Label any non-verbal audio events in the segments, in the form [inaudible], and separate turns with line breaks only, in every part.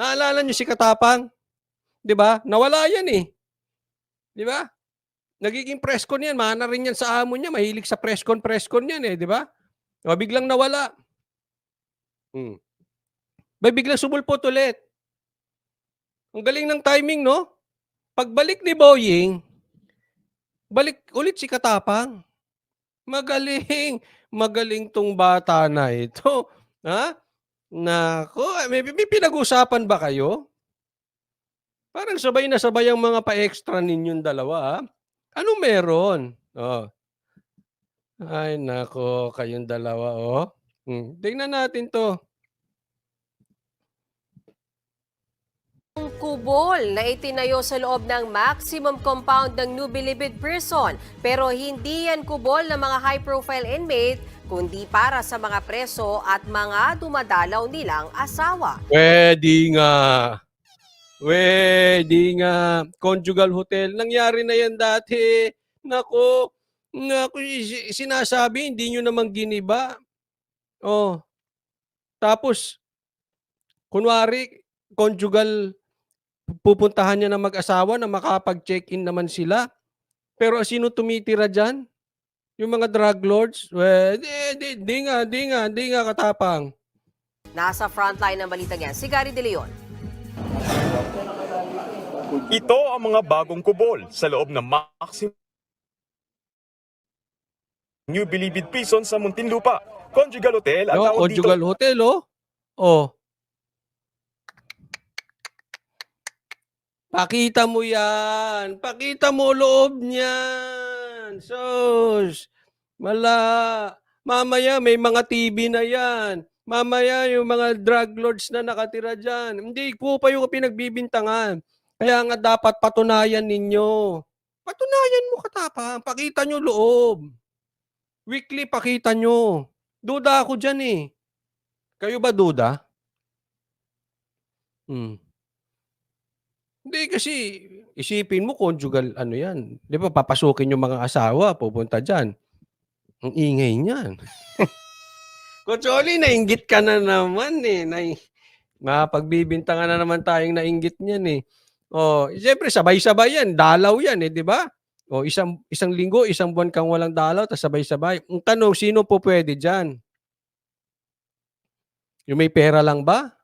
Naalala niyo si Katapang? 'Di ba? Nawala yan eh. 'Di ba? Nagiging preskon yan, mana rin yan sa amo niya, mahilig sa preskon, preskon yan eh, 'di ba? O biglang nawala. Hmm. May biglang sumulpot ulit. Ang galing ng timing, no? Pagbalik ni Boying, balik ulit si Katapang. Magaling. Magaling tong bata na ito. Ha? Nako, may, may pinag-usapan ba kayo? Parang sabay na sabay ang mga pa-extra ninyong dalawa. ha? Ano meron? Oh. Ay, nako, kayong dalawa, oh. Hmm. Tingnan natin to.
Ang kubol na itinayo sa loob ng maximum compound ng New Bilibid Prison. Pero hindi yan kubol ng mga high-profile inmate, kundi para sa mga preso at mga dumadalaw nilang asawa.
Pwede nga. Pwede nga. Conjugal hotel. Nangyari na yan dati. Nako. Nako, si- sinasabi, hindi nyo naman giniba. Oh. Tapos, kunwari, conjugal, pupuntahan niya ng mag-asawa na makapag-check-in naman sila. Pero sino tumitira dyan? Yung mga drug lords? Well, di, di, di nga, di nga, di nga katapang.
Nasa frontline ng balitang yan, si Gary De Leon.
Ito ang mga bagong kubol sa loob ng Maximum New Bilibid Prison sa Muntinlupa. Conjugal Hotel at
No,
tawag dito
conjugal hotel, oh. Oh. Pakita mo yan. Pakita mo loob niyan. Sus. Mala. Mamaya may mga TV na yan. Mamaya yung mga drug lords na nakatira dyan. Hindi po pa yung pinagbibintangan. Kaya nga dapat patunayan ninyo. Patunayan mo katapang. Pakita nyo loob. Weekly pakita nyo. Duda ako dyan eh. Kayo ba duda? Hmm. Hindi kasi isipin mo conjugal ano yan. Di ba papasukin yung mga asawa, pupunta dyan. Ang ingay niyan. [laughs] Kutsoli, nainggit ka na naman eh. Na, mapagbibintangan na naman tayong nainggit niyan eh. Oh, siyempre sabay-sabay yan, dalaw yan eh, di ba? O isang isang linggo, isang buwan kang walang dalaw, tapos sabay-sabay. Ang tanong, sino po pwede diyan? Yung may pera lang ba?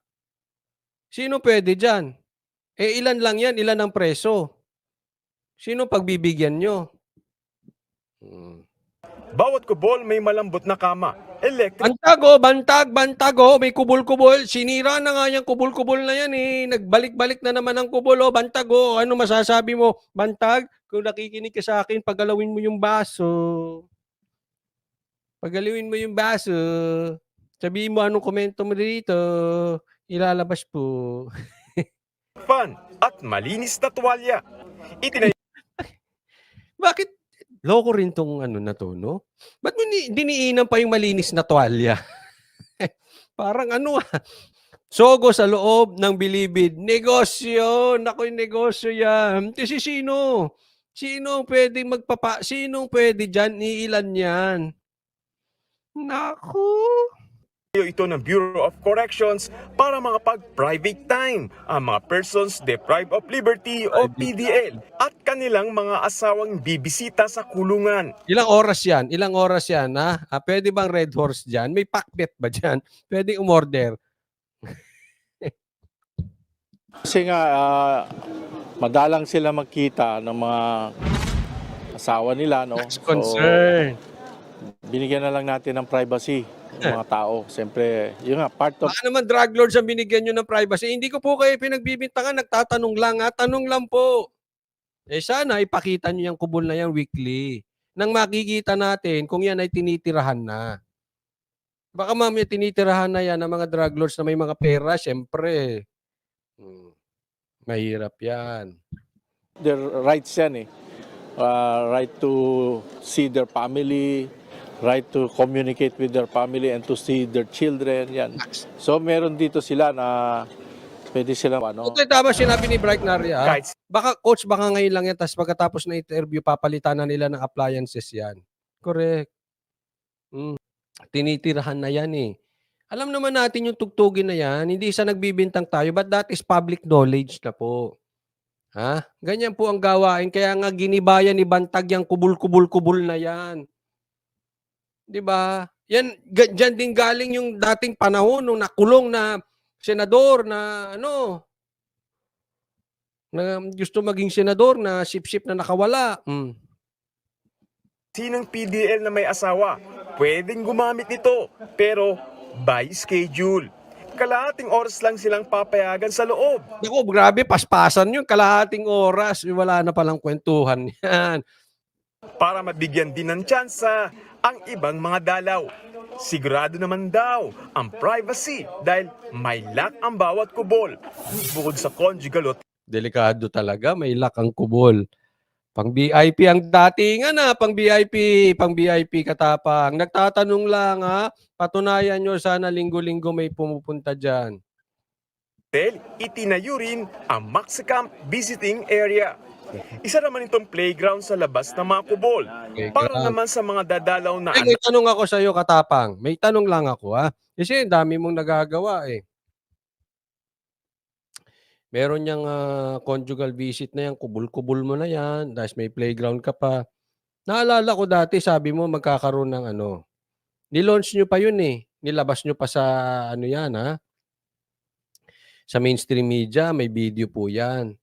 Sino pwede diyan? Eh ilan lang yan, ilan ang preso? Sino pagbibigyan nyo? Hmm.
Bawat kubol may malambot na kama, electric
Bantag oh, bantag, bantag oh, may kubol-kubol. Sinira na nga yung kubol-kubol na yan eh. Nagbalik-balik na naman ang kubol oh, bantag oh. Ano masasabi mo? Bantag, kung nakikinig ka sa akin, pagalawin mo yung baso. Pagalawin mo yung baso. Sabihin mo anong komento mo dito. Ilalabas po. [laughs]
fan at malinis na tuwalya. Itinayo [laughs]
Bakit loko rin tong ano na to, no? Ba't mo ni, diniinan pa yung malinis na tuwalya? [laughs] Parang ano ah. Sogo sa loob ng bilibid. Negosyo! Nako'y negosyo yan. Kasi sino? Sino pwede magpapa... Sino pwede dyan? Iilan yan? Naku!
Ito ng Bureau of Corrections para makapag-private time ang mga persons deprived of liberty o PDL at kanilang mga asawang bibisita sa kulungan.
Ilang oras yan? Ilang oras yan, ha? Ah, pwede bang red horse dyan? May pakbet ba dyan? [laughs] Pwede umorder?
Kasi nga, ah, madalang sila magkita ng mga asawa nila, no?
That's concern.
binigyan na lang natin ng privacy ng mga tao. Siyempre, yun nga, part of
Baka naman drug lords ang binigyan nyo ng privacy. Hindi ko po kayo pinagbibintangan, nagtatanong lang ha. Tanong lang po. Eh sana ipakita nyo yung kubol na yan weekly. Nang makikita natin kung yan ay tinitirahan na. Baka mamaya tinitirahan na yan ng mga drug lords na may mga pera, syempre. Hmm. Mahirap yan.
their rights yan eh. Ah, right to see their family, right to communicate with their family and to see their children, yan. So, meron dito sila na pwede silang ano,
Okay, tama sinabi ni Bright Naria. ha?
Kahit
Baka coach, baka ngayon lang yan, tapos pagkatapos na interview, papalitan na nila ng appliances yan. Correct. Mm. Tinitirahan na yan eh. Alam naman natin yung tugtugin na yan, hindi sa nagbibintang tayo, but that is public knowledge na po. Ha? Ganyan po ang gawain. Kaya nga ginibayan ni Bantag yung kubul-kubul-kubul na yan. 'Di ba? Yan diyan din galing yung dating panahon nung nakulong na senador na ano na gusto maging senador na sip-sip na nakawala. Mm.
Sinong PDL na may asawa, pwedeng gumamit nito, pero by schedule. Kalahating oras lang silang papayagan sa loob.
Naku, grabe, paspasan yun. Kalahating oras. Wala na palang kwentuhan [laughs] yan.
para mabigyan din ng tsansa ang ibang mga dalaw. Sigurado naman daw ang privacy dahil may lock ang bawat kubol. Bukod sa conjugal
Delikado talaga. May lock ang kubol. Pang VIP ang datingan na. Pang VIP, pang VIP katapang. Nagtatanong lang ha. Patunayan nyo sana linggo-linggo may pumupunta dyan.
hotel, itinayo rin ang Maxicamp Visiting Area. Isa naman itong playground sa labas ng mga kubol. Para naman sa mga dadalaw na
Ay, may tanong ako sa iyo, Katapang. May tanong lang ako, ha? Kasi ang dami mong nagagawa, eh. Meron niyang ah, conjugal visit na yan, kubul-kubul mo na yan, tapos may playground ka pa. Naalala ko dati, sabi mo magkakaroon ng ano, nilaunch nyo pa yun eh. Nilabas nyo pa sa ano yan, ha? Sa mainstream media, may video po yan.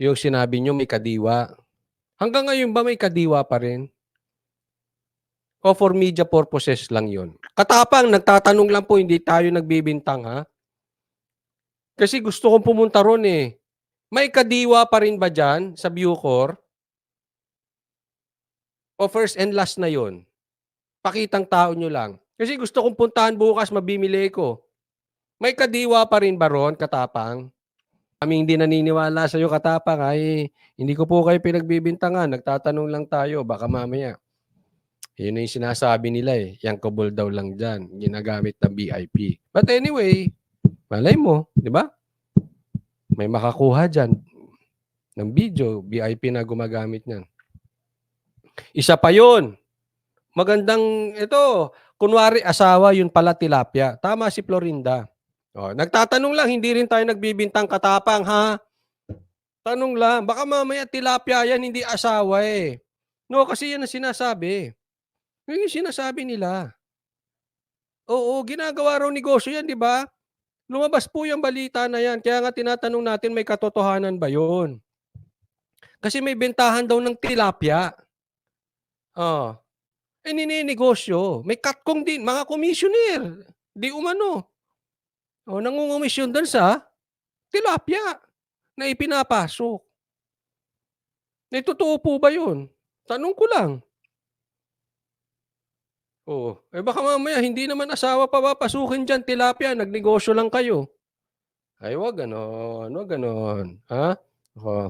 Yung sinabi nyo may kadiwa. Hanggang ngayon ba may kadiwa pa rin? o for media purposes lang yon. Katapang, nagtatanong lang po, hindi tayo nagbibintang ha. Kasi gusto kong pumunta ron eh. May kadiwa pa rin ba dyan sa Bucor? O first and last na yon? Pakitang tao nyo lang. Kasi gusto kong puntahan bukas, mabimili ko. May kadiwa pa rin ba ron, Katapang? Kami hindi naniniwala sa iyo, Katapang. Ay, hindi ko po kayo pinagbibintangan. Nagtatanong lang tayo. Baka mamaya. Yun yung sinasabi nila eh. Yang kubol daw lang dyan. Ginagamit ng VIP. But anyway, malay mo, di ba? May makakuha dyan ng video, VIP na gumagamit niyan. Isa pa yun. Magandang, ito, kunwari asawa, yun pala tilapia. Tama si Florinda. O, nagtatanong lang, hindi rin tayo nagbibintang katapang, ha? Tanong lang, baka mamaya tilapia yan, hindi asawa eh. No, kasi yan ang sinasabi. Yun yung sinasabi nila. Oo, ginagawa raw negosyo yan, di ba? Lumabas po yung balita na yan. Kaya nga tinatanong natin, may katotohanan ba yun? Kasi may bentahan daw ng tilapia. Oh. Eh, nininegosyo. May katkong din, mga commissioner. Di umano. O, nangungumisyon doon sa tilapia na ipinapasok. Eh, totoo po ba yun? Tanong ko lang. Oo. Eh baka mamaya hindi naman asawa pa papasukin dyan, tilapia, nagnegosyo lang kayo. Ay, wag ganon, wag ganon. Ha? Oo.